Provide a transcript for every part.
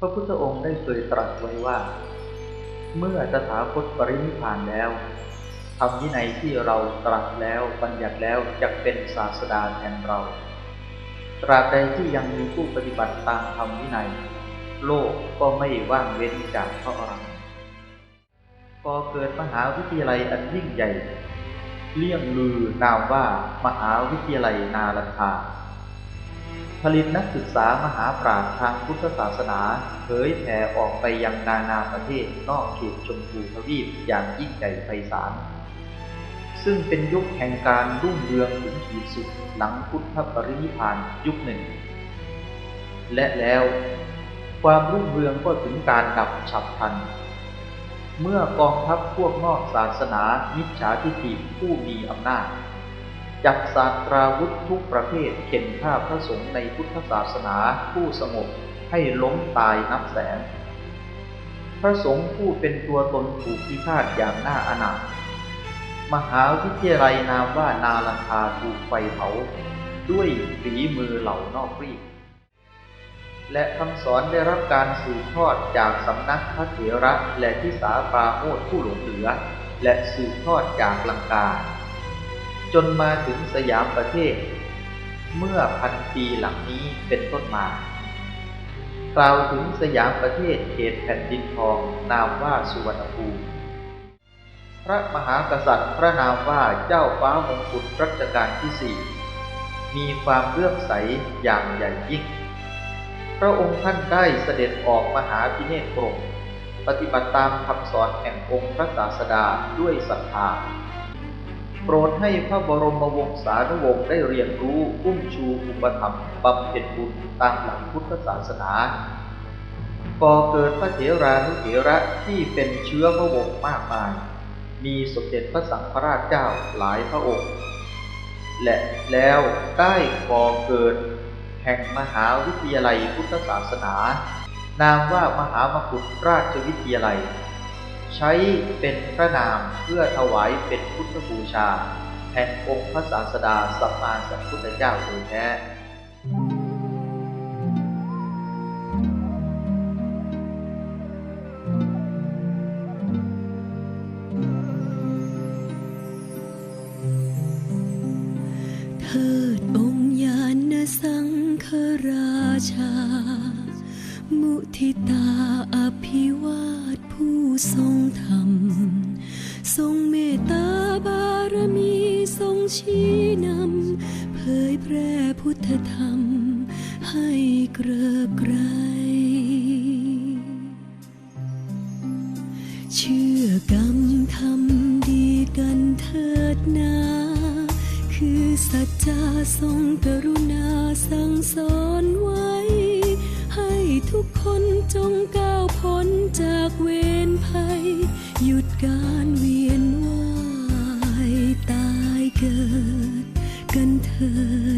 พระพุทธองค์ได้เคยตรัสไว้ว่า เมื่อตถาคตปรินิพานแล้วธรรมวินัยที่เราตรัสแล้วบัญญัติแล้วจะเป็นศาสดาแทนเราตราบใดที่ยังมีผู้ปฏิบัติตามธรรมวินัย โลกก็ไม่ว่างเว้นจากพระอรหันต์พอเกิดมหาวิทยาลัยอันยิ่งใหญ่ เลี่ยงลือนามว่ามหาวิทยาลัยนาลันทา ผลิตนักศึกษามหาปราชญ์ทางพุทธศาสนาเผยแผ่ออกไปยังนานาประเทศนอกเขตชมพูทวีปอย่างยิ่งใหญ่ไพศาล ซึ่งเป็นยุคแห่งการรุ่งเรืองถึงขีดสุดหลังพุทธปรินิพานยุคหนึ่ง และแล้วความรุ่งเรืองก็ถึงการดับฉับพลัน เมื่อกองทัพพวกนอกศาสนามิจฉาทิฏฐิผู้มีอำนาจ จับศาสตราวุธทุกประเภทเข็นฆ่าพระสงฆ์ในพุทธศาสนาผู้สงบให้ล้มตายนับแสน พระสงฆ์ผู้เป็นตัวตนถูกพิฆาตอย่างน่าอนาถมหาวิทยาลัยนามว่านาลันทาถูกไฟเผาด้วยฝีมือเหล่านอกรีดและคำสอนได้รับการสืบทอดจากสำนักพระเถระและทิสาปราโมทผู้หลงเหลือ และสืบทอดจากลังกา จนมาถึงสยามประเทศ เมื่อพันปีหลังนี้เป็นต้นมากล่าวถึงสยามประเทศเขตแผ่นดินทองนามว่าสุวรรณภูมิพระมหากษัตริย์พระนามว่าเจ้าฟ้ามงกุฎรัชกาลที่สี่มีความเลื่อมใสอย่างใหญ่ยิ่ง พระองค์ท่านได้เสด็จออกมหาพิเนศกรมปฏิบัติตามคำสอนแห่งองค์พระศาสดาด้วยศรัทธา โปรดให้พระบรมวงศานุวงศ์ได้เรียนรู้อุ้มชูอุปถัมบำเพ็ญบุญตามหลักพุทธศาสนาก่อเกิดพระเถรานุเถระที่เป็นเชื้อพระวงศ์มากมาย มีสมเด็จพระสังฆราชเจ้าหลายพระองค์ และแล้วได้ก่อเกิดแห่งมหาวิทยาลัยพุทธศาสนา นามว่ามหามกุฏราชวิทยาลัย ใช้เป็นพระนามเพื่อถวายเป็นพุทธบูชาแห่งองค์พระศาสดาสัมมาสัมพุทธเจ้าโดยแท้เทิดองค์ญาณสังฆราชมุทิตา ทรงธรรมทรงเมตตาบารมีทรงชี้นำเผยแพร่พุทธธรรม ให้เกริกไกรเชื่อกรรมทำดีกันเถิดนา คือสัจจาทรงกรุณาสั่งสอนไว้ ให้ทุกคนจงก้าวพ้น จากเวรภัย หยุดการเวียนว่ายตายเกิดกันเถิด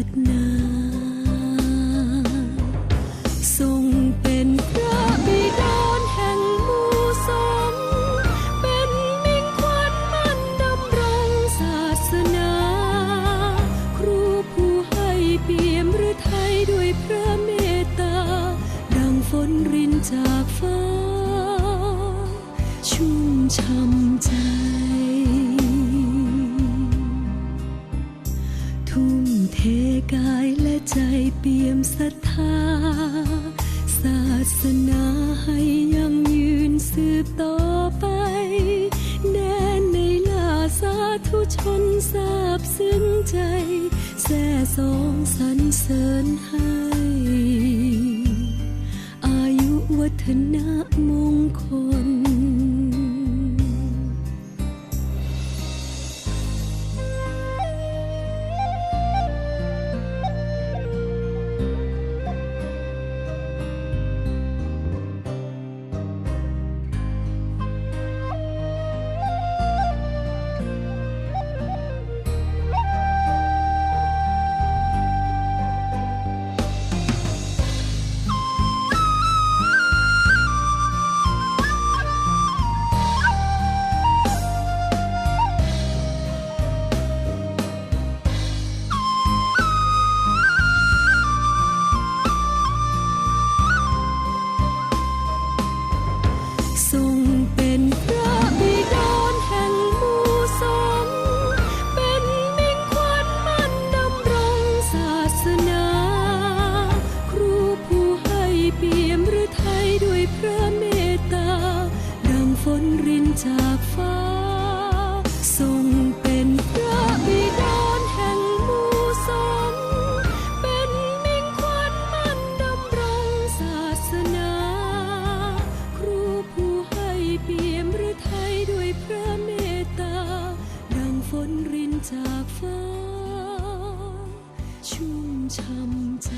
ชุ่ำใจ ทุ่มเทกายและใจเปี่ยมศรัทธา ศาสนาให้ยังยืนสืบต่อไป แดนในลาสาธุชนทราบซึ้งใจ แส่สองสรรเสริญให้อายุวัฒนมงคล จากฟ้าชุ่มช่ำใจ